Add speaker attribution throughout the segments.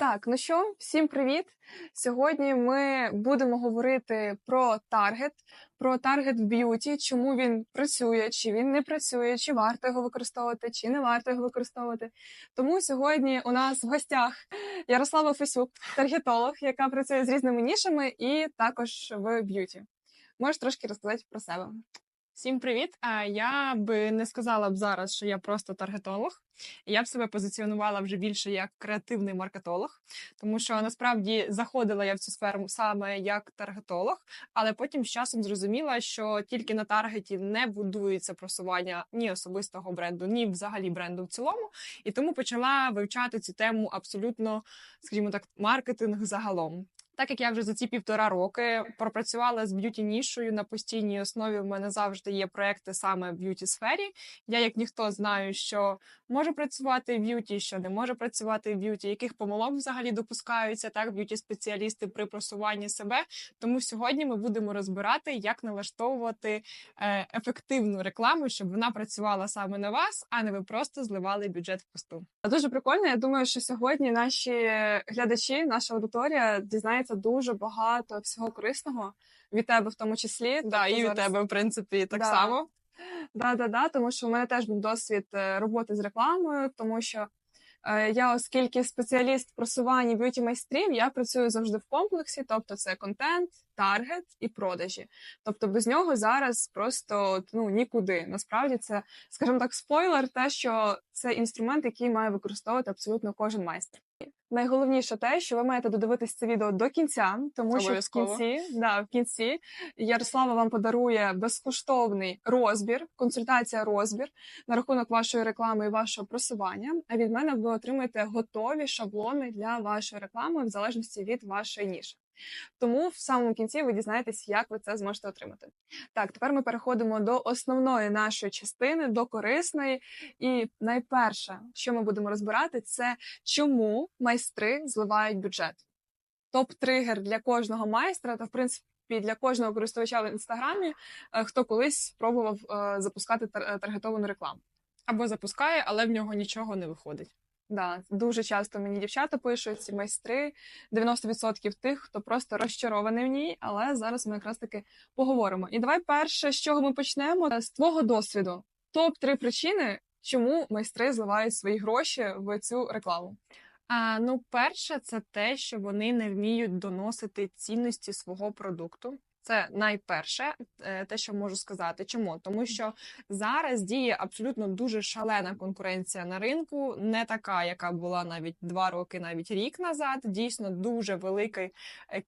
Speaker 1: Так, ну що, всім привіт! Сьогодні ми будемо говорити про таргет, про таргет в б'юті, чому він працює, чи він не працює, чи варто його використовувати, чи не варто його використовувати. Тому сьогодні у нас в гостях Ярослава Фесюк, таргетолог, яка працює з різними нішами, і також в б'юті. Можеш трошки розказати про себе.
Speaker 2: Всім привіт! Я би не сказала б зараз, що я просто таргетолог. Я б себе позиціонувала вже більше як креативний маркетолог, тому що насправді заходила я в цю сферу саме як таргетолог, але потім з часом зрозуміла, що тільки на таргеті не будується просування ні особистого бренду, ні взагалі бренду в цілому. І тому почала вивчати цю тему абсолютно, скажімо так, маркетинг загалом. Так як я вже за ці півтора роки пропрацювала з б'юті нішою на постійній основі, в мене завжди є проекти саме в б'юті сфері. Я, як ніхто, знаю, що може працювати в б'юті, що не може працювати в б'юті, яких помилок взагалі допускаються так б'юті спеціалісти при просуванні себе. Тому сьогодні ми будемо розбирати, як налаштовувати е, ефективну рекламу, щоб вона працювала саме на вас, а не ви просто зливали бюджет в пусту.
Speaker 1: Дуже прикольно. Я думаю, що сьогодні наші глядачі, наша аудиторія дізнається дуже багато всього корисного від тебе, в тому числі.
Speaker 2: Да,
Speaker 1: Тобто
Speaker 2: і від
Speaker 1: зараз-
Speaker 2: тебе, в принципі, так
Speaker 1: Да.
Speaker 2: само.
Speaker 1: Да, да, да, тому що в мене теж був досвід е, роботи з рекламою, тому що е, я, оскільки спеціаліст в просуванні б'юті майстрів, я працюю завжди в комплексі, тобто це контент, таргет і продажі. Тобто без нього зараз просто ну нікуди. Насправді це, скажімо так, спойлер, те, що це інструмент, який має використовувати абсолютно кожен майстер. Найголовніше те, що ви маєте додивитись це відео до кінця, тому що в кінці, да, в кінці Ярослава вам подарує безкоштовний розбір, консультація розбір на рахунок вашої реклами і вашого просування. А від мене ви отримаєте готові шаблони для вашої реклами в залежності від вашої ніші. Тому в самому кінці ви дізнаєтесь, як ви це зможете отримати. Так, тепер ми переходимо до основної нашої частини, до корисної. І найперше, що ми будемо розбирати, це чому майстри зливають бюджет. Топ-тригер для кожного майстра та в принципі. Для кожного користувача в інстаграмі, е, хто колись спробував е, запускати е, таргетовану рекламу.
Speaker 2: Або запускає, але в нього нічого не виходить.
Speaker 1: Да, дуже часто мені дівчата пишуть, ці майстри 90% тих, хто просто розчарований в ній, але зараз ми якраз таки поговоримо. І давай перше, з чого ми почнемо з твого досвіду. Топ 3 причини, чому майстри зливають свої гроші в цю рекламу.
Speaker 2: А, ну, перше, це те, що вони не вміють доносити цінності свого продукту. Це найперше, е, те, що можу сказати. Чому? Тому що зараз діє абсолютно дуже шалена конкуренція на ринку, не така, яка була навіть два роки, навіть рік назад. Дійсно, дуже велика е,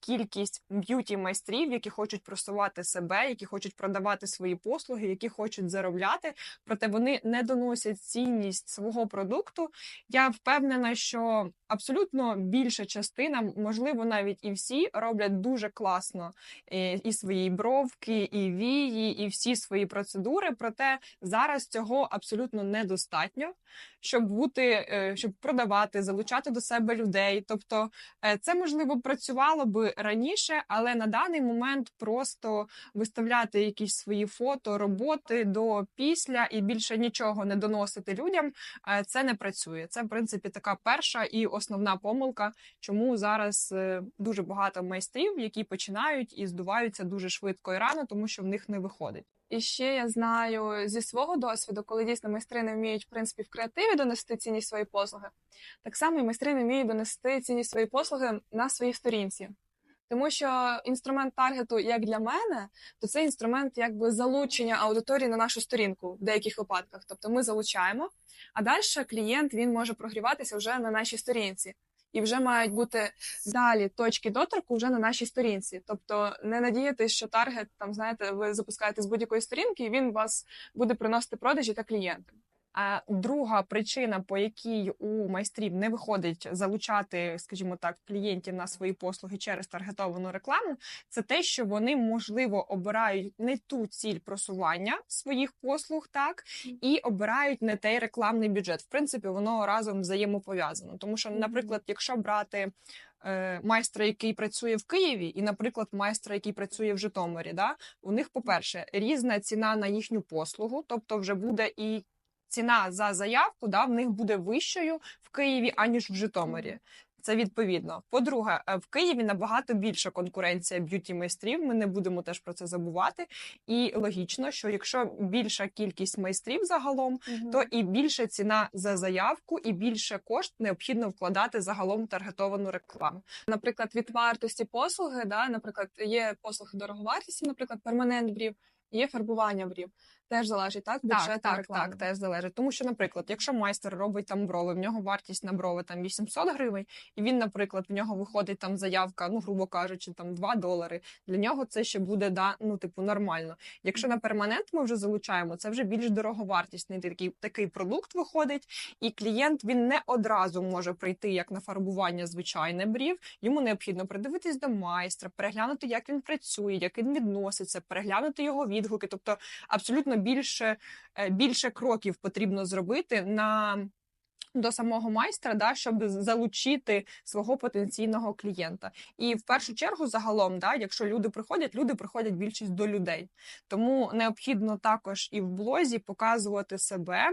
Speaker 2: кількість б'юті майстрів, які хочуть просувати себе, які хочуть продавати свої послуги, які хочуть заробляти. Проте вони не доносять цінність свого продукту. Я впевнена, що абсолютно більша частина, можливо, навіть і всі роблять дуже класно е, і свої бровки, і вії, і всі свої процедури. Проте зараз цього абсолютно недостатньо, щоб бути, е, щоб продавати, залучати до себе людей. Тобто, е, це можливо працювало би раніше, але на даний момент просто виставляти якісь свої фото, роботи до після і більше нічого не доносити людям. е, Це не працює. Це в принципі така перша і основна помилка, чому зараз дуже багато майстрів, які починають і здуваються дуже швидко і рано, тому що в них не виходить.
Speaker 1: І ще я знаю зі свого досвіду, коли дійсно майстри не вміють в принципі в креативі донести цінність своєї послуги, так само і майстри не вміють донести цінність своєї послуги на своїй сторінці. Тому що інструмент таргету, як для мене, то це інструмент якби залучення аудиторії на нашу сторінку в деяких випадках. Тобто ми залучаємо, а далі клієнт він може прогріватися вже на нашій сторінці. І вже мають бути далі точки доторку вже на нашій сторінці. Тобто не надіятись, що таргет там знаєте, ви запускаєте з будь-якої сторінки, і він вас буде приносити продажі та клієнти.
Speaker 2: А друга причина, по якій у майстрів не виходить залучати, скажімо так, клієнтів на свої послуги через таргетовану рекламу, це те, що вони можливо обирають не ту ціль просування своїх послуг, так і обирають не той рекламний бюджет. В принципі, воно разом взаємопов'язано. Тому що, наприклад, якщо брати е, майстра, який працює в Києві, і, наприклад, майстра, який працює в Житомирі, да, у них, по-перше, різна ціна на їхню послугу, тобто вже буде і ціна за заявку да, в них буде вищою в Києві, аніж в Житомирі. Це відповідно. По-друге, е, в Києві набагато більша конкуренція б'юті майстрів. Ми не будемо теж про це забувати. І логічно, що якщо більша кількість майстрів загалом, то і більша ціна за заявку, і більше кошт необхідно вкладати загалом в таргетовану рекламу.
Speaker 1: наприклад, від вартості послуги, да, наприклад, є послуги дороговартісті, наприклад, перманент брів, є фарбування брів. Теж залежить так, бюджет
Speaker 2: Так, так, так, теж залежить. Тому що, наприклад, якщо майстер робить там брови, в нього вартість на брови там 800 гривень, і він, наприклад, в нього виходить там заявка, ну грубо кажучи, там 2 долари. Для нього це ще буде да, ну типу нормально. Якщо на перманент ми вже залучаємо, це вже більш дороговартісний такий такий продукт виходить, і клієнт він не одразу може прийти як на фарбування звичайне брів. Йому необхідно придивитись до майстра, переглянути, як він працює, як він відноситься, переглянути його відгуки, тобто абсолютно більше, е, більше кроків потрібно зробити на. До самого майстра, да, щоб залучити свого потенційного клієнта, і в першу чергу, загалом, да, якщо люди приходять, люди приходять більшість до людей. Тому необхідно також і в блозі показувати себе.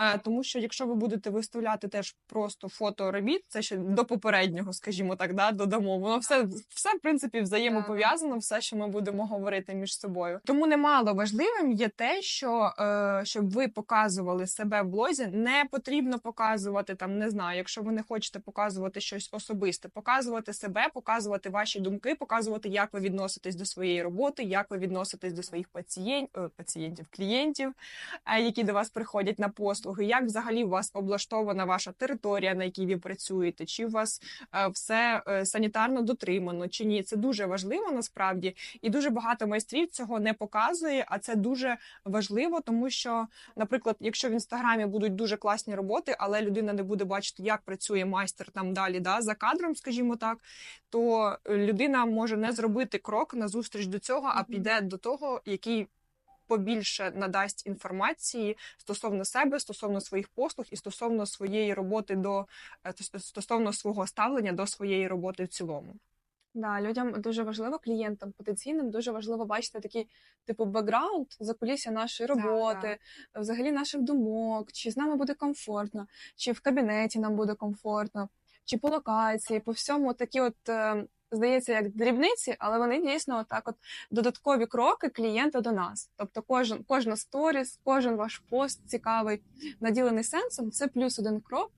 Speaker 2: Е, Тому що якщо ви будете виставляти теж просто фото робіт, це ще до попереднього, скажімо так, да, додамо. Воно все, все в принципі взаємопов'язано, все, що ми будемо говорити між собою. Тому немало важливим є те, що е, щоб ви показували себе в блозі, не потрібно показувати там, не знаю, якщо ви не хочете показувати щось особисте, показувати себе, показувати ваші думки, показувати, як ви відноситесь до своєї роботи, як ви відноситесь до своїх пацієнтів, пацієнтів, клієнтів, е, які до вас приходять на послуги, як взагалі у вас облаштована ваша територія, на якій ви працюєте, чи у вас е, все е, санітарно дотримано, чи ні. Це дуже важливо насправді, і дуже багато майстрів цього не показує. А це дуже важливо, тому що, наприклад, якщо в інстаграмі будуть дуже класні роботи, але людина не буде бачити, як працює майстер там далі, да, за кадром, скажімо так, то людина може не зробити крок назустріч до цього, а піде до того, який побільше надасть інформації стосовно себе, стосовно своїх послуг і стосовно своєї роботи до е, стосовно свого ставлення до своєї роботи в цілому.
Speaker 1: Да, людям дуже важливо, клієнтам потенційним дуже важливо бачити такий типу бекграунд закулісся нашої роботи, взагалі наших думок, чи з нами буде комфортно, чи в кабінеті нам буде комфортно, чи по локації, по всьому такі, от е, здається, як дрібниці, але вони дійсно так, от додаткові кроки клієнта до нас. Тобто, кожен кожна сторіс, кожен ваш пост цікавий, наділений сенсом, це плюс один крок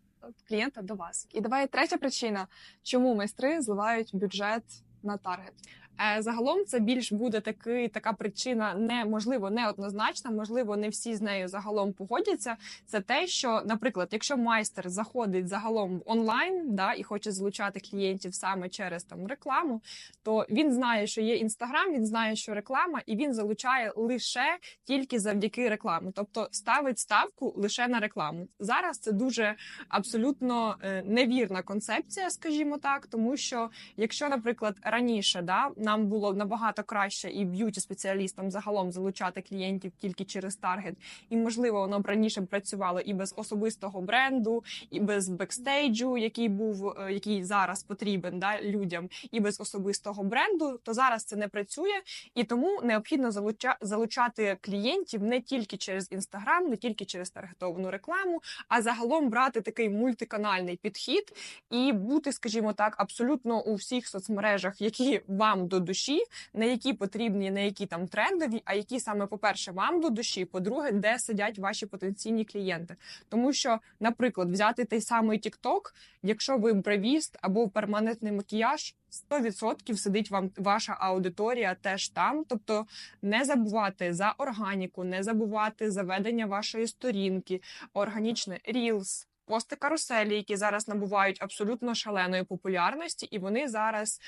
Speaker 1: клієнта до вас. І давай третя причина, чому майстри зливають бюджет на таргет.
Speaker 2: Е, Загалом це більш буде такий, така причина, не можливо, неоднозначна, можливо, не всі з нею загалом погодяться. Це те, що, наприклад, якщо майстер заходить загалом в онлайн да, і хоче залучати клієнтів саме через там рекламу, то він знає, що є інстаграм, він знає, що реклама, і він залучає лише тільки завдяки рекламі, тобто ставить ставку лише на рекламу. Зараз це дуже абсолютно е, невірна концепція, скажімо так, тому що якщо, наприклад, раніше да нам було набагато краще і б'юті спеціалістам загалом залучати клієнтів тільки через таргет, і можливо воно б раніше працювало і без особистого бренду, і без бекстейджу, який був е, який зараз потрібен да людям, і без особистого бренду, то зараз це не працює, і тому необхідно залуча, залучати клієнтів не тільки через інстаграм, не тільки через таргетовану рекламу, а загалом брати такий мультиканальний підхід і бути, скажімо так, абсолютно у всіх соцмережах, які вам до душі, не які потрібні, не які там трендові, а які саме, по-перше, вам до душі, по-друге, де сидять ваші потенційні клієнти. Тому що, наприклад, взяти той самий TikTok, якщо ви бровіст або перманентний макіяж. 100% сидить вам ваша аудиторія теж там. Тобто не забувати за органіку, не забувати за ведення вашої сторінки, органічне Reels, пости каруселі, які зараз набувають абсолютно шаленої популярності, і вони зараз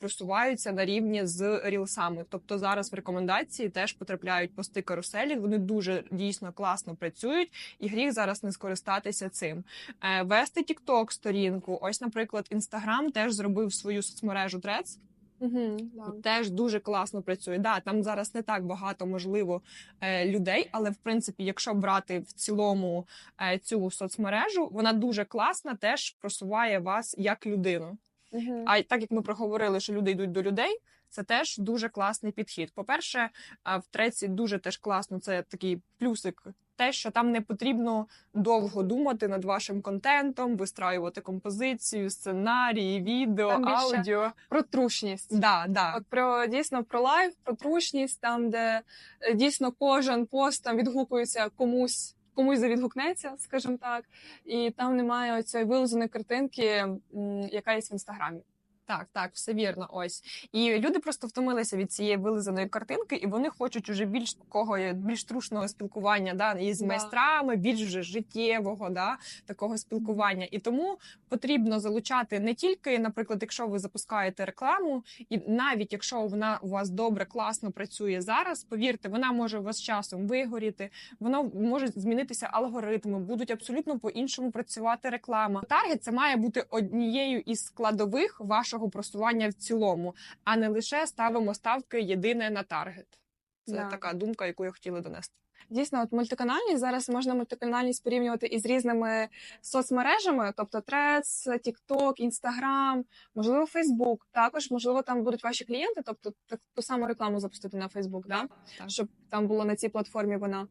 Speaker 2: просуваються на рівні з рілсами. Тобто зараз в рекомендації теж потрапляють пости каруселі. Вони дуже дійсно класно працюють, і гріх зараз не скористатися цим. Е, Вести TikTok сторінку. Ось, наприклад, Instagram теж зробив свою соцмережу Threads,
Speaker 1: Угу,
Speaker 2: теж дуже класно працює. Да, там зараз не так багато можливо е, людей, але в принципі, якщо брати в цілому е, цю соцмережу, вона дуже класна, теж просуває вас як людину.
Speaker 1: угу.
Speaker 2: А так як ми проговорили, що люди йдуть до людей. Це теж дуже класний підхід. По-перше, а, в треці дуже теж класно. Це такий плюсик те, що там не потрібно довго думати над вашим контентом, вистраювати композицію, сценарії, відео,
Speaker 1: Там більше
Speaker 2: аудіо.
Speaker 1: Про трушність.
Speaker 2: Да, да.
Speaker 1: От про дійсно про лайф, про трушність, там, де е, дійсно кожен пост там відгукується комусь. Комусь завідгукнеться, скажімо так, і там немає цієї вилизаної картинки, яка є в інстаграмі.
Speaker 2: Так, так, все вірно. Ось і люди просто втомилися від цієї вилизаної картинки, і вони хочуть уже більш такого більш трушного спілкування, да, із
Speaker 1: Да.
Speaker 2: майстрами, більш вже життєвого, да, такого спілкування. І тому потрібно залучати не тільки, наприклад, якщо ви запускаєте рекламу, і навіть якщо вона у вас добре, класно працює зараз, повірте, вона може у вас з часом вигоріти, воно може змінитися алгоритми, будуть абсолютно по-іншому працювати реклама. Таргет це має бути однією із складових вашого просування в цілому, а не лише ставимо ставки єдине на таргет. Це
Speaker 1: Да.
Speaker 2: така думка, яку я хотіла донести.
Speaker 1: Дійсно, от мультиканальність зараз можна мультиканальність порівнювати із різними соцмережами, тобто Threads, TikTok, Instagram, можливо, Facebook. Також можливо там будуть ваші клієнти, тобто так- ту саму рекламу запустити на Facebook, да?
Speaker 2: Так.
Speaker 1: щоб там було на цій платформі вона.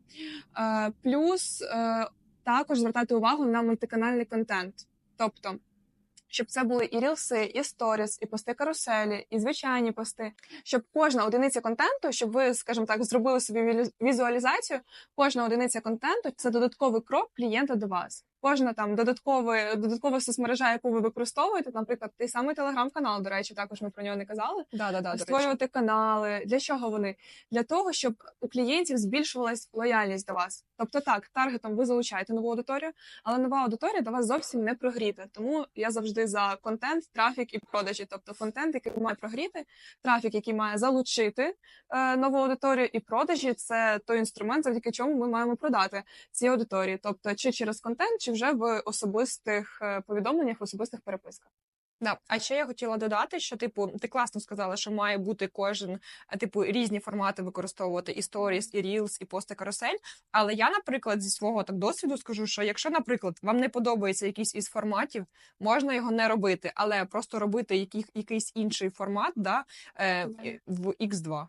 Speaker 1: Е, плюс е, також звертати увагу на мультиканальний контент, тобто. Щоб це були і рілси, і сторіс, і пости каруселі, і звичайні пости, щоб кожна одиниця контенту, щоб ви, скажімо так, зробили собі візуалізацію, кожна одиниця контенту це додатковий крок клієнта до вас. Кожна там додаткове, додаткова соцмережа, яку ви використовуєте, наприклад, той самий телеграм-канал, до речі, також ми про нього не казали.
Speaker 2: Да, да, да,
Speaker 1: створювати канали. Для чого вони? Для того, щоб у клієнтів збільшувалась лояльність до вас. Тобто, так, таргетом ви залучаєте нову аудиторію, але нова аудиторія до вас зовсім не прогріта. Тому я завжди за контент, трафік і продажі. Тобто контент, який має прогріти, трафік, який має залучити е, нову аудиторію, і продажі це той інструмент, завдяки чому ми маємо продати цій аудиторії. Тобто, чи через контент, чи вже в особистих е, повідомленнях, в особистих переписках.
Speaker 2: Да. А ще я хотіла додати, що типу, ти класно сказала, що має бути кожен типу різні формати використовувати і сторіс, і Reels, і пости карусель. Але я, наприклад, зі свого так досвіду скажу, що якщо, наприклад, вам не подобається якийсь із форматів, можна його не робити, але просто робити який, якийсь інший формат, да, е, в X2.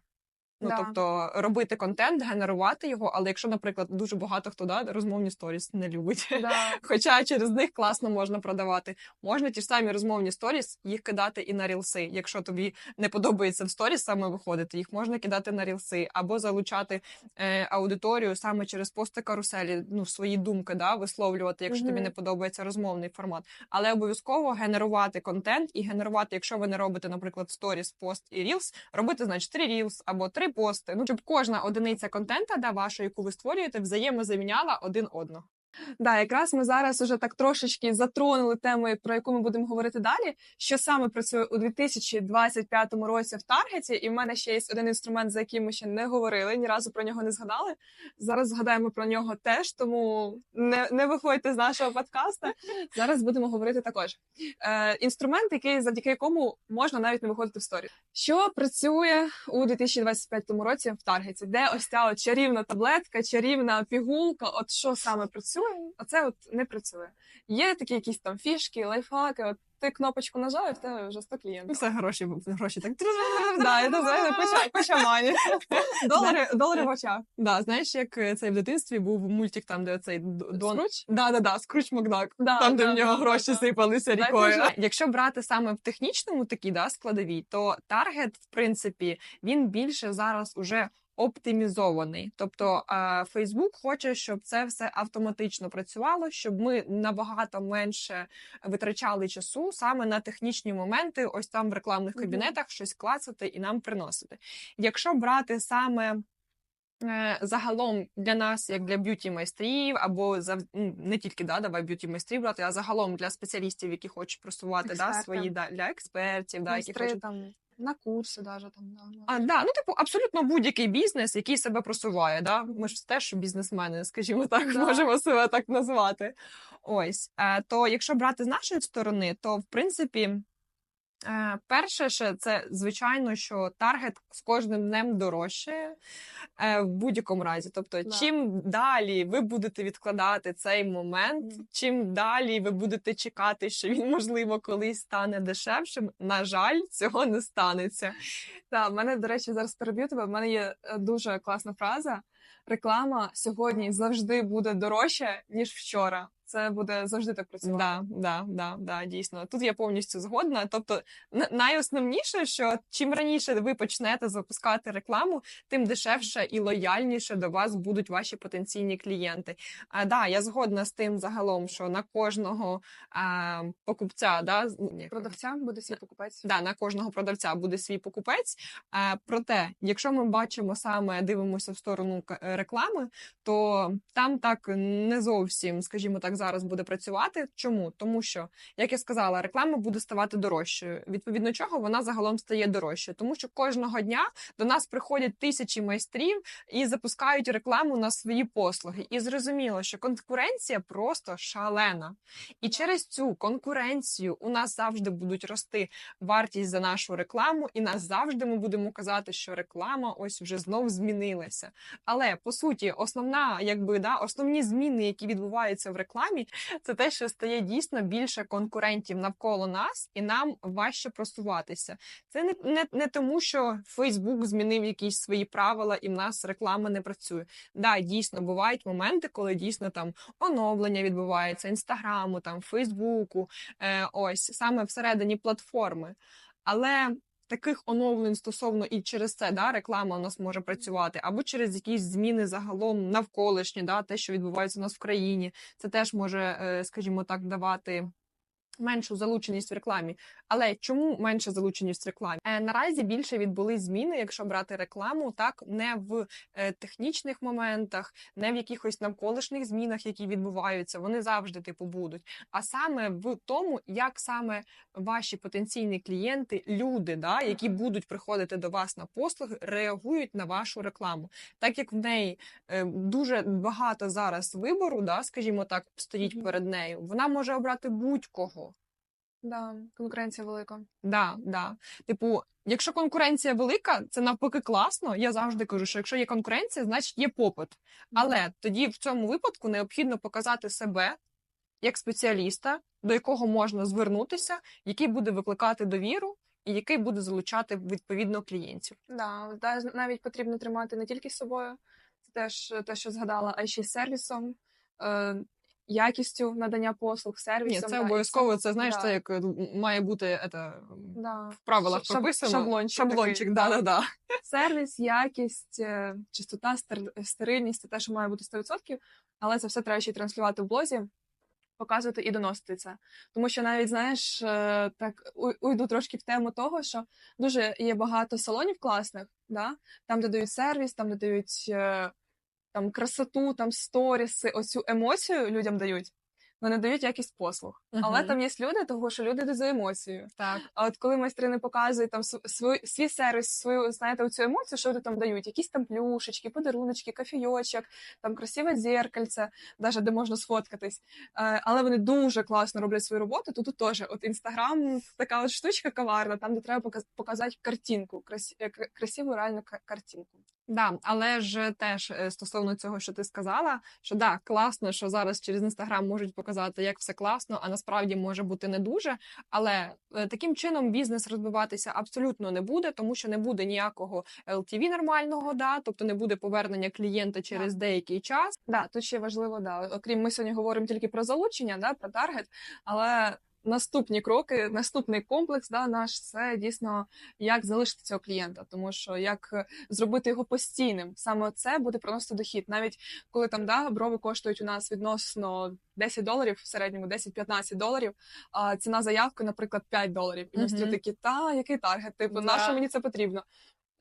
Speaker 2: Ну,
Speaker 1: Да.
Speaker 2: тобто робити контент, генерувати його, але якщо, наприклад, дуже багато хто да, розмовні сторіс не любить.
Speaker 1: Да.
Speaker 2: Хоча через них класно можна продавати. Можна ті ж самі розмовні сторіс їх кидати і на рілси. Якщо тобі не подобається в сторіс саме виходити, їх можна кидати на рілси або залучати е, аудиторію саме через пости каруселі, ну свої думки, да, висловлювати, якщо тобі не подобається розмовний формат. Але обов'язково генерувати контент і генерувати, якщо ви не робите, наприклад, сторіс, пост і рілс, робити, значить, три рілс або три пости. Ну щоб кожна одиниця контента, да, ваша, яку ви створюєте, взаємозаміняла один одного.
Speaker 1: Да, якраз ми зараз уже так трошечки затронули тему, про яку ми будемо говорити далі. Що саме працює у 2025 році в Таргеті, і в мене ще є один інструмент, за який ми ще не говорили, ні разу про нього не згадали. Зараз згадаємо про нього теж, тому не, не виходьте з нашого подкаста. Зараз будемо говорити також. Е, інструмент, який завдяки якому можна навіть не виходити в сторі. Що працює у 2025 році в Таргеті? Де ось ця от чарівна таблетка, чарівна пігулка? От що саме працює? А це от не працює. Є такі якісь там фішки, лайфхаки. От ти кнопочку нажав, і в тебе вже 100 клієнтів.
Speaker 2: Все гроші, гроші так.
Speaker 1: Да, це знаєте, куча, куча мані. Долари, долари в очах.
Speaker 2: Да, знаєш, як е, цей в дитинстві був мультик, там, де оцей Д- Дон.
Speaker 1: Скруч?
Speaker 2: Да, да, да, Скруч Макдак.
Speaker 1: Да,
Speaker 2: там, де в нього гроші сипалися рікою. Якщо брати саме в технічному такій да, складовій, то таргет, в принципі, він більше зараз уже оптимізований. Тобто Facebook хоче, щоб це все автоматично працювало, щоб ми набагато менше витрачали часу саме на технічні моменти, ось там в рекламних кабінетах щось клацати і нам приносити. Якщо брати саме е, загалом для нас, як для б'юті майстрів, або за ну, не тільки да, давай б'юті майстрів брати, а загалом для спеціалістів, які хочуть просувати да, свої да, для експертів, да, які хочуть.
Speaker 1: там на курси даже там. на, ну.
Speaker 2: А, да, ну, типу, абсолютно будь-який бізнес, який себе просуває. Да? Ми ж теж бізнесмени, скажімо так,
Speaker 1: Да.
Speaker 2: можемо себе так назвати. Ось. Е, то якщо брати з нашої сторони, то в принципі. Е, Перше, ще це звичайно, що таргет з кожним днем дорожчає е, в будь-якому разі. Тобто,
Speaker 1: Да.
Speaker 2: чим далі ви будете відкладати цей момент,
Speaker 1: Мгм.
Speaker 2: чим далі ви будете чекати, що він можливо колись стане дешевшим. На жаль, цього не станеться.
Speaker 1: Так, в мене, до речі, зараз переб'ю тебе. В мене є е, дуже класна фраза. реклама сьогодні завжди буде дорожча, ніж вчора. Це буде завжди так працювати.
Speaker 2: Да, да, да, да, дійсно. Тут я повністю згодна. Тобто, найосновніше, що чим раніше ви почнете запускати рекламу, тим дешевше і лояльніше до вас будуть ваші потенційні клієнти. А да, я згодна з тим загалом, що на кожного а, покупця, да,
Speaker 1: Продавця буде свій покупець.
Speaker 2: Да, на кожного продавця буде свій покупець. А, проте, якщо ми бачимо саме дивимося в сторону реклами, то там так не зовсім, скажімо так, зараз буде працювати. Чому? Тому що, як я сказала, реклама буде ставати дорожчою. Відповідно чого вона загалом стає дорожчою, тому що кожного дня до нас приходять тисячі майстрів і запускають рекламу на свої послуги. І зрозуміло, що конкуренція просто шалена. І через цю конкуренцію у нас завжди будуть рости вартість за нашу рекламу, і нас завжди ми будемо казати, що реклама ось вже знов змінилася. Але по суті, основна, якби да, основні зміни, які відбуваються в рекламі, це те, що стає дійсно більше конкурентів навколо нас, і нам важче просуватися. Це не, не, не тому, що Фейсбук змінив якісь свої правила, і в нас реклама не працює. Да, дійсно бувають моменти, коли дійсно там оновлення відбувається інстаграму, там Фейсбуку, е, ось саме всередині платформи. Але таких оновлень стосовно і через це да, реклама у нас може працювати, або через якісь зміни загалом навколишні, да, те, що відбувається у нас в країні, це теж може, е, скажімо так, давати. Меншу залученість в рекламі, але чому менша залученість в рекламі? Е, наразі більше відбули зміни, якщо брати рекламу, так не в е, технічних моментах, не в якихось навколишніх змінах, які відбуваються. Вони завжди типу будуть. А саме в тому, як саме ваші потенційні клієнти, люди, да, які будуть приходити до вас на послуги, реагують на вашу рекламу. Так як в неї е, дуже багато зараз вибору, да, скажімо так, стоїть перед нею, вона може обрати будь-кого.
Speaker 1: Да, конкуренція велика.
Speaker 2: Да, да. Типу, якщо конкуренція велика, це навпаки класно. Я завжди кажу, що якщо є конкуренція, значить є попит. Але тоді в цьому випадку необхідно показати себе як спеціаліста, до якого можна звернутися, який буде викликати довіру і який буде залучати відповідно клієнтів.
Speaker 1: Да, да, навіть потрібно тримати не тільки з собою, це теж те, що згадала, а ще й сервісом, е, якістю надання послуг,
Speaker 2: Ні, це
Speaker 1: да,
Speaker 2: обов'язково. Це знаєш,
Speaker 1: Да,
Speaker 2: це як має бути
Speaker 1: да.
Speaker 2: в правилах прописано.
Speaker 1: шаблончик
Speaker 2: Шаблончик, да, да, да.
Speaker 1: Сервіс, якість, е, чистота, стер- стерильність це те, що має бути 100%, але це все треба ще й транслювати в блозі, показувати і доносити це. Тому що навіть, знаєш, е, так уйду трошки в тему того, що дуже є багато салонів класних, да? там де дають сервіс, там де дають е, там красоту, там сторіси, оцю емоцію людям дають. Вони дають якість послуг. Але там є люди, того що люди йдуть за емоцією.
Speaker 2: Так.
Speaker 1: А от коли майстри не показують там св- свій, свій сервіс, свою знаєте, цю емоцію, що вони там дають, якісь там плюшечки, подаруночки, кофійочок, там красиве дзеркальце, навіть де можна сфоткатись. Е, але вони дуже класно роблять свою роботу. То тут теж от інстаграм така от штучка коварна, там де треба показ- показати картинку, красі, е, красиву реальну картинку.
Speaker 2: Да, але ж теж е, стосовно цього, що ти сказала, що да, класно, що зараз через інстаграм можуть показати, як все класно, а насправді може бути не дуже. Але е, таким чином бізнес розвиватися абсолютно не буде, тому що не буде ніякого LTV нормального, да, тобто не буде повернення клієнта через деякий час.
Speaker 1: Да, тут ще важливо, да. Окрім ми сьогодні говоримо тільки про залучення, да, про таргет, але наступні кроки, наступний комплекс, да, наш це дійсно як залишити цього клієнта, тому що як е, зробити його постійним. Саме це буде приносити дохід. Навіть коли там да, брови коштують у нас відносно 10 доларів, в середньому 10-15 доларів, а ціна заявки, наприклад, 5 доларів. І майстри
Speaker 2: Мгм.
Speaker 1: такі, та який таргет? Типу,
Speaker 2: Да.
Speaker 1: на що мені це потрібно?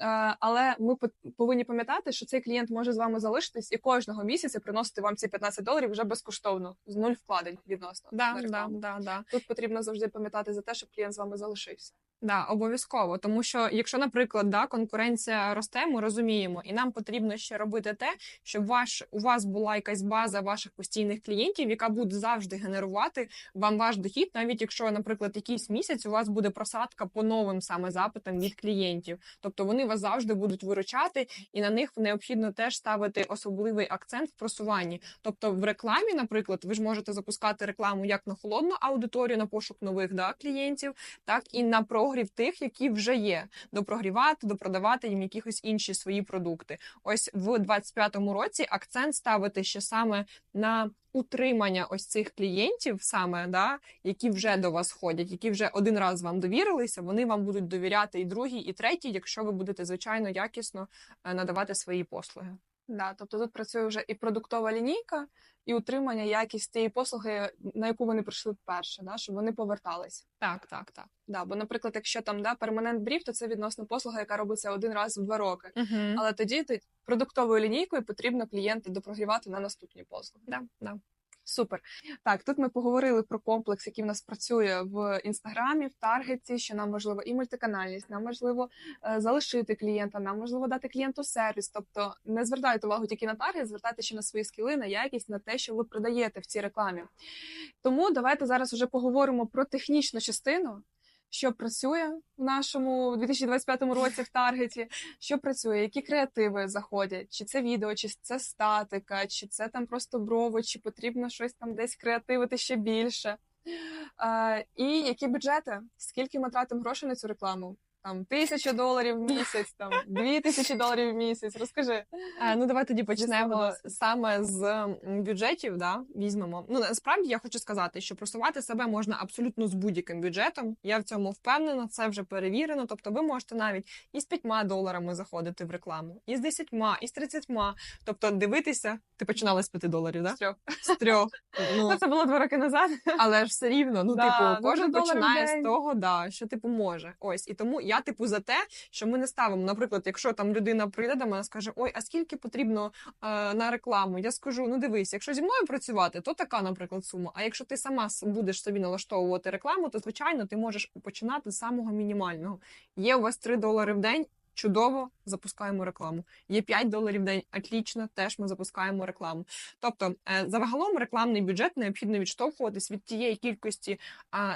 Speaker 1: Е, Але ми повинні пам'ятати, що цей клієнт може з вами залишитись і кожного місяця приносити вам ці 15 доларів вже безкоштовно, з нуль вкладень відносно.
Speaker 2: Да,
Speaker 1: на
Speaker 2: да, да, да.
Speaker 1: Тут потрібно завжди пам'ятати за те, щоб клієнт з вами залишився.
Speaker 2: Да, обов'язково, тому що якщо, наприклад, да, конкуренція росте, ми розуміємо, і нам потрібно ще робити те, щоб ваш у вас була якась база ваших постійних клієнтів, яка буде завжди генерувати вам ваш дохід, навіть якщо, наприклад, якийсь місяць у вас буде просадка по новим саме запитам від клієнтів, тобто вони вас завжди будуть виручати, і на них необхідно теж ставити особливий акцент в просуванні. Тобто, в рекламі, наприклад, ви ж можете запускати рекламу як на холодну аудиторію на пошук нових да, клієнтів, так і на прогрів прогрів тих, які вже є, допрогрівати, допродавати їм якихось інші свої продукти. Ось в 25-му році акцент ставити ще саме на утримання ось цих клієнтів, саме да, які вже до вас ходять, які вже один раз вам довірилися, вони вам будуть довіряти і другий, і третій, якщо ви будете звичайно якісно е, надавати свої послуги.
Speaker 1: Да, тобто тут працює вже і продуктова лінійка, і утримання якість тієї послуги, на яку вони прийшли вперше, да, щоб вони повертались.
Speaker 2: Так, так, так.
Speaker 1: Да, бо, наприклад, якщо там да, перманент брів, то це відносно послуга, яка робиться один раз в два роки.
Speaker 2: Угу.
Speaker 1: Але тоді продуктовою лінійкою потрібно клієнта допрогрівати на наступні послуги.
Speaker 2: Да, да.
Speaker 1: Супер. Так, тут ми поговорили про комплекс, який в нас працює в інстаграмі, в таргеті, що нам важливо і мультиканальність, нам важливо е, залишити клієнта, нам важливо дати клієнту сервіс. Тобто не звертайте увагу тільки на таргет, звертайте ще на свої скіли, на якість, на те, що ви продаєте в цій рекламі. Тому давайте зараз вже поговоримо про технічну частину. Що працює в нашому 2025 році в таргеті, що працює, які креативи заходять, чи це відео, чи це статика, чи це там просто брови, чи потрібно щось там десь креативити ще більше. І які бюджети? Скільки ми тратимо грошей на цю рекламу? Там тисяча доларів в місяць, там дві тисячі доларів в місяць. Розкажи.
Speaker 2: Е, ну, давай тоді почнемо саме з бюджетів. Да, візьмемо. Ну насправді я хочу сказати, що просувати себе можна абсолютно з будь-яким бюджетом. Я в цьому впевнена, це вже перевірено. Тобто, ви можете навіть і з 5 доларами заходити в рекламу, і з 10, і з 30. Тобто, дивитися, ти починала з 5 доларів, да?
Speaker 1: З трьох.
Speaker 2: З трьох. Ну,
Speaker 1: Ну, це було два роки назад.
Speaker 2: але ж все рівно, ну типу,
Speaker 1: ну,
Speaker 2: кожен починає з того, да, що типу може. Ось і тому я типу за те, що ми не ставимо. Наприклад, якщо там людина прийде до мене, скаже: Ой, а скільки потрібно е, на рекламу? Я скажу: ну дивись, якщо зі мною працювати, то така, наприклад, сума. А якщо ти сама будеш собі налаштовувати рекламу, то звичайно ти можеш починати з самого мінімального. Є у вас 3 долари в день. Чудово, запускаємо рекламу. Є 5 доларів в день, отлично, теж ми запускаємо рекламу. Тобто, е, загалом рекламний бюджет необхідно відштовхуватись від тієї кількості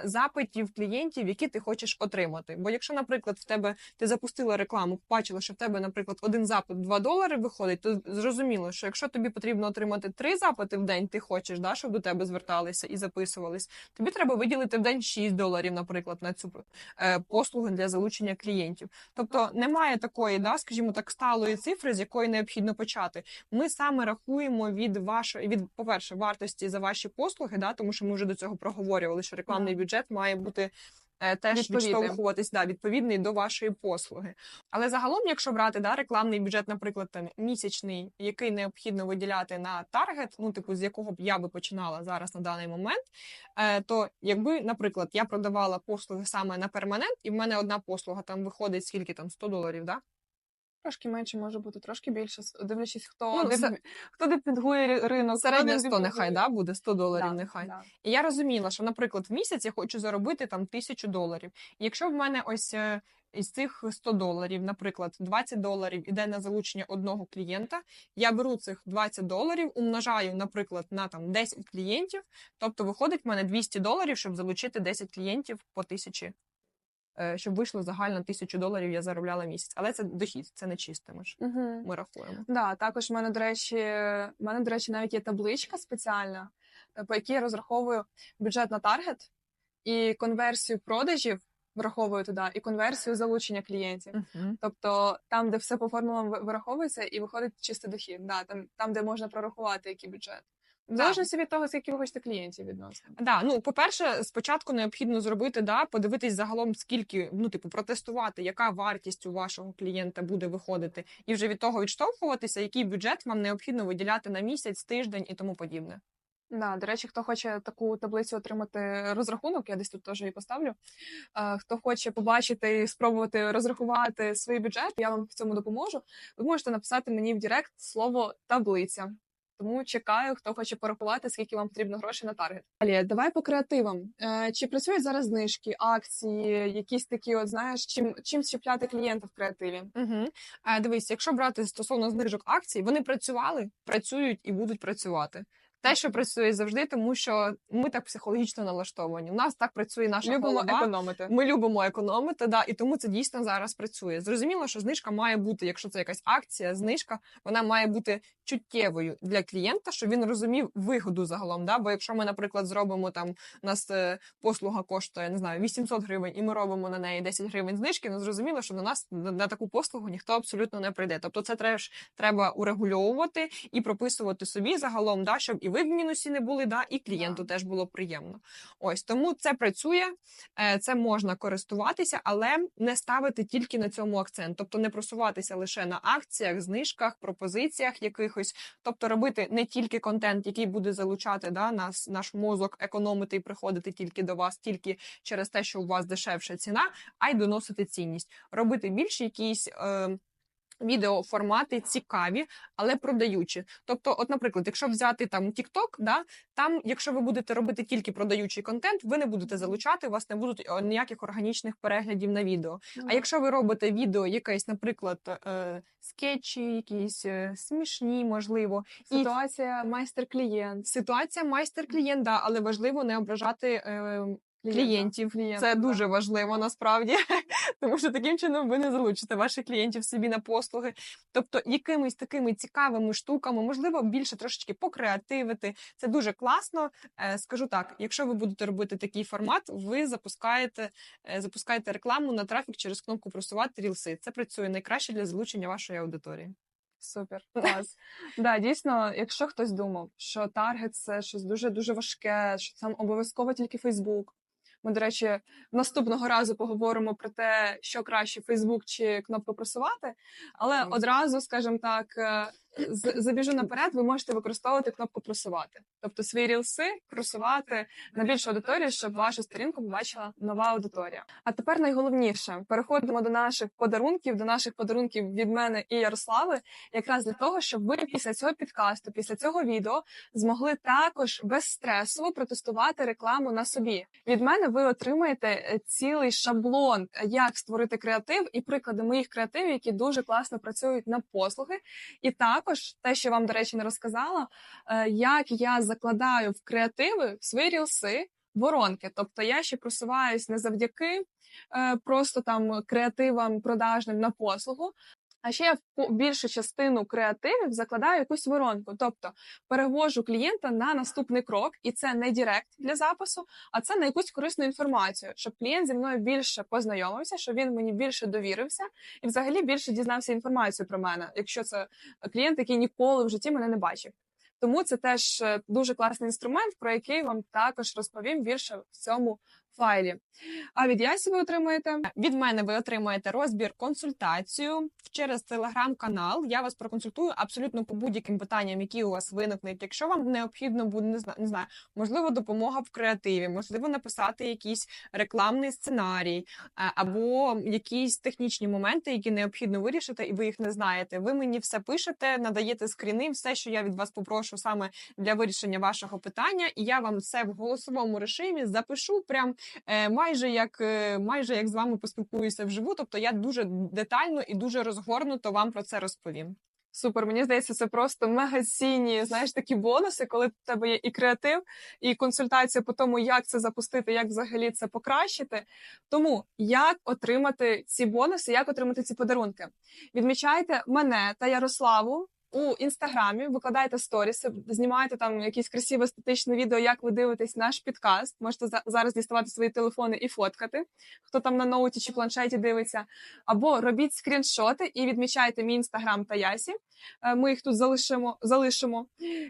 Speaker 2: запитів клієнтів, які ти хочеш отримати. Бо якщо, наприклад, в тебе ти запустила рекламу, бачила, що в тебе, наприклад, один запит 2 долари виходить, то зрозуміло, що якщо тобі потрібно отримати три запити в день, ти хочеш, да, щоб до тебе зверталися і записувались, тобі треба виділити в день 6 доларів, наприклад, на цю е, послугу для залучення клієнтів. Тобто немає такої, да, скажімо так, сталої цифри, з якої необхідно почати. Ми саме рахуємо від вашої від, по-перше, вартості за ваші послуги, да, тому що ми вже до цього проговорювали, що рекламний бюджет має бути. Е, Теж
Speaker 1: Відповідний.
Speaker 2: відштовхуватись да, відповідний до вашої послуги. Але загалом, якщо брати да, рекламний бюджет, наприклад, там місячний, який необхідно виділяти на таргет, ну типу з якого б я би починала зараз на даний момент, е, то якби, наприклад, я продавала послуги саме на перманент, і в мене одна послуга там виходить скільки там 100 доларів, да?
Speaker 1: Трошки менше може бути, трошки більше, дивлячись, хто,
Speaker 2: Ну,
Speaker 1: де,
Speaker 2: це-
Speaker 1: хто депінгує рі- ринок.
Speaker 2: Середня
Speaker 1: де
Speaker 2: 100 нехай, да, буде 100 доларів,
Speaker 1: Да,
Speaker 2: нехай.
Speaker 1: да.
Speaker 2: І я розуміла, що, наприклад, в місяць я хочу заробити там тисячу доларів. І якщо в мене ось е, із цих 100 доларів, наприклад, 20 доларів іде на залучення одного клієнта, я беру цих 20 доларів, умножаю, наприклад, на там 10 клієнтів, тобто виходить в мене 200 доларів, щоб залучити 10 клієнтів по тисячі. Е, Щоб вийшло загально тисячу доларів, я заробляла місяць. Але це дохід, це не чисте. Ми ж
Speaker 1: Мгм.
Speaker 2: ми рахуємо.
Speaker 1: Да, також в мене, до речі, в мене, до речі, навіть є табличка спеціальна, е, по якій я розраховую бюджет на таргет і конверсію продажів враховую туди, і конверсію залучення клієнтів.
Speaker 2: Угу.
Speaker 1: Тобто там, де все по формулам вираховується, і виходить чистий дохід. Да, там, там, де можна прорахувати, який бюджет. В залежності від того, скільки ви хочете клієнтів відносно.
Speaker 2: Да, ну по-перше, спочатку необхідно зробити, да, подивитись загалом, скільки, ну, типу, протестувати, яка вартість у вашого клієнта буде виходити, і вже від того відштовхуватися, який бюджет вам необхідно виділяти на місяць, тиждень і тому подібне.
Speaker 1: Да, до речі, хто хоче таку таблицю отримати розрахунок, я десь тут теж її поставлю. Е, Хто хоче побачити і спробувати розрахувати свій бюджет, я вам в цьому допоможу. Ви можете написати мені в Директ слово таблиця. Тому чекаю, хто хоче порахувати, скільки вам потрібно грошей на таргет. Далі, давай по креативам. Е, Чи працюють зараз знижки, акції, якісь такі, от знаєш, чим чим чіпляти клієнта в креативі?
Speaker 2: Угу. Дивись, якщо брати стосовно знижок акцій, вони працювали, працюють і будуть працювати. Те, що працює завжди, тому що ми так психологічно налаштовані. У нас так працює наша
Speaker 1: Любимо
Speaker 2: голова.
Speaker 1: економити.
Speaker 2: Ми любимо економити, да, і тому це дійсно зараз працює. Зрозуміло, що знижка має бути, якщо це якась акція, знижка вона має бути чуттєвою для клієнта, щоб він розумів вигоду загалом. Да? Бо якщо ми, наприклад, зробимо там у нас е, послуга коштує не знаю 800 гривень, і ми робимо на неї 10 гривень знижки, ну зрозуміло, що на нас на, на таку послугу ніхто абсолютно не прийде. Тобто, це треш треба урегульовувати і прописувати собі загалом, да, щоб і ви в мінусі не були, да, і клієнту теж було приємно. Ось тому це працює, е, це можна користуватися, але не ставити тільки на цьому акцент, тобто не просуватися лише на акціях, знижках, пропозиціях якихось, тобто робити не тільки контент, який буде залучати да, нас, наш мозок, економити і приходити тільки до вас, тільки через те, що у вас дешевша ціна, а й доносити цінність, робити більше якісь. Е, Відеоформати цікаві, але продаючі. Тобто, от, наприклад, якщо взяти там TikTok, да, там, якщо ви будете робити тільки продаючий контент, ви не будете залучати, у вас не будуть ніяких органічних переглядів на відео. А якщо ви робите відео, якесь, наприклад, е, скетчі, якісь е, смішні, можливо, і
Speaker 1: Ситуація майстер-клієнт.
Speaker 2: ситуація майстер-клієнт, да, але важливо не ображати е, клієнтів.
Speaker 1: Клієнта,
Speaker 2: Це дуже важливо насправді, тому що таким чином ви не залучите ваших клієнтів собі на послуги. Тобто, якимись такими цікавими штуками, можливо, більше трошечки покреативити. Це дуже класно. Е, Скажу так: якщо ви будете робити такий формат, ви запускаєте, е, запускаєте рекламу на трафік через кнопку просувати рілси. Це працює найкраще для залучення вашої аудиторії.
Speaker 1: Супер, клас. да, дійсно, якщо хтось думав, що таргет це щось дуже дуже важке, що там обов'язково тільки Фейсбук. Ми, до речі, наступного разу поговоримо про те, що краще Фейсбук чи кнопку просувати. Але одразу, скажімо так, е, забіжу наперед, ви можете використовувати кнопку просувати, тобто свої рілси просувати на більшу аудиторію, щоб вашу сторінку побачила нова аудиторія. А тепер найголовніше переходимо до наших подарунків, до наших подарунків від мене і Ярослави, якраз для того, щоб ви після цього підкасту, після цього відео змогли також безстресово протестувати рекламу на собі. Від мене ви отримаєте е, цілий шаблон, як створити креатив і приклади моїх креативів, які дуже класно працюють на послуги. І також те, що вам, до речі, не розказала, е, як я закладаю в креативи в свої рілси. Воронки, тобто я ще просуваюсь не завдяки е, просто там креативам продажним на послугу, а ще я в більшу частину креативів закладаю якусь воронку, тобто перевожу клієнта на наступний крок, і це не директ для запису, а це на якусь корисну інформацію, щоб клієнт зі мною більше познайомився, щоб він мені більше довірився і взагалі більше дізнався інформацію про мене, якщо це клієнт, який ніколи в житті мене не бачив. Тому це теж е, дуже класний інструмент, про який вам також розповім більше в цьому файлі. А від Ясі ви отримуєте
Speaker 2: Від мене ви отримаєте розбір консультацію через телеграм-канал. Я вас проконсультую абсолютно по будь-яким питанням, які у вас виникнуть. Якщо вам необхідно буде не знаю, не знаю, можливо, допомога в креативі, можливо, написати якийсь рекламний сценарій або якісь технічні моменти, які необхідно вирішити, і ви їх не знаєте. Ви мені все пишете, надаєте скріни, все, що я від вас попрошу саме для вирішення вашого питання, і я вам це в голосовому режимі запишу прям майже як е, майже як з вами поспілкуюся вживу. Тобто я дуже детально і дуже розгорнуто вам про це розповім.
Speaker 1: Супер, мені здається, це просто мега цінні, знаєш, такі бонуси, коли в тебе є і креатив, і консультація по тому, як це запустити, як взагалі це покращити. Тому як отримати ці бонуси, як отримати ці подарунки? Відмічайте мене та Ярославу. У інстаграмі викладайте сторіси, знімайте там якісь красиве естетичне відео, як ви дивитесь наш підкаст. Можете за- зараз діставати свої телефони і фоткати, хто там на ноуті чи планшеті дивиться. Або робіть скріншоти і відмічайте мій інстаграм та Ясі. Е, Ми їх тут залишимо, залишимо.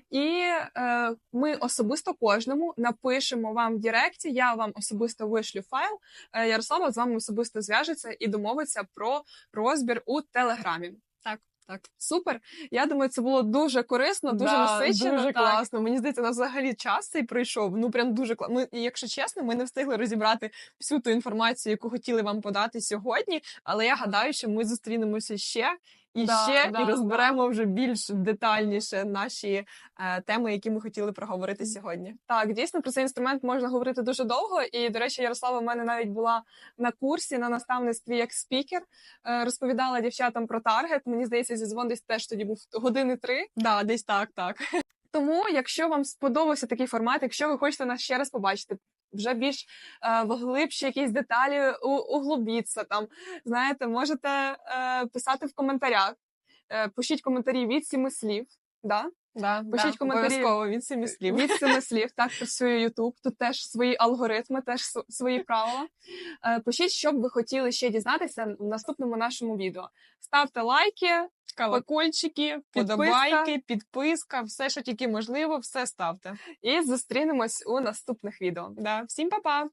Speaker 1: І е, ми особисто кожному напишемо вам в Директі. Я вам особисто вишлю файл. Е, Ярослава з вами особисто зв'яжеться і домовиться про розбір у Телеграмі.
Speaker 2: Так, так.
Speaker 1: Супер. Я думаю, це було дуже корисно, дуже
Speaker 2: Да,
Speaker 1: насичено.
Speaker 2: Дуже
Speaker 1: так.
Speaker 2: класно. Мені здається, у нас взагалі час цей пройшов. Ну прям дуже класно. Ми, якщо чесно, ми не встигли розібрати всю ту інформацію, яку хотіли вам подати сьогодні. Але я гадаю, що ми зустрінемося ще і
Speaker 1: Да,
Speaker 2: ще,
Speaker 1: да,
Speaker 2: і розберемо вже більш детальніше наші е, теми, які ми хотіли проговорити сьогодні.
Speaker 1: Так, дійсно про цей інструмент можна говорити дуже довго. І, до речі, Ярослава в мене навіть була на курсі на наставництві як спікер, е, розповідала дівчатам про таргет. Мені здається, зі дзвон десь теж тоді був години три.
Speaker 2: Да, десь так, так.
Speaker 1: Тому, якщо вам сподобався такий формат, якщо ви хочете нас ще раз побачити, вже більш е, вглибші якісь деталі углубіться там, знаєте, можете е, писати в коментарях. Е, пишіть коментарі від сіми слів. Да?
Speaker 2: Да,
Speaker 1: Пишіть
Speaker 2: да,
Speaker 1: коментарі.
Speaker 2: обов'язково від семи слів.
Speaker 1: Від семи слів, так працює Ютуб. Тут теж свої алгоритми, теж свої правила. Е, Пишіть, що б ви хотіли ще дізнатися в наступному нашому відео. Ставте лайки,
Speaker 2: Колокольчики, подобайки, підписка, все, що тільки можливо, все ставте.
Speaker 1: і зустрінемось у наступних відео.
Speaker 2: Да. Всім па-па!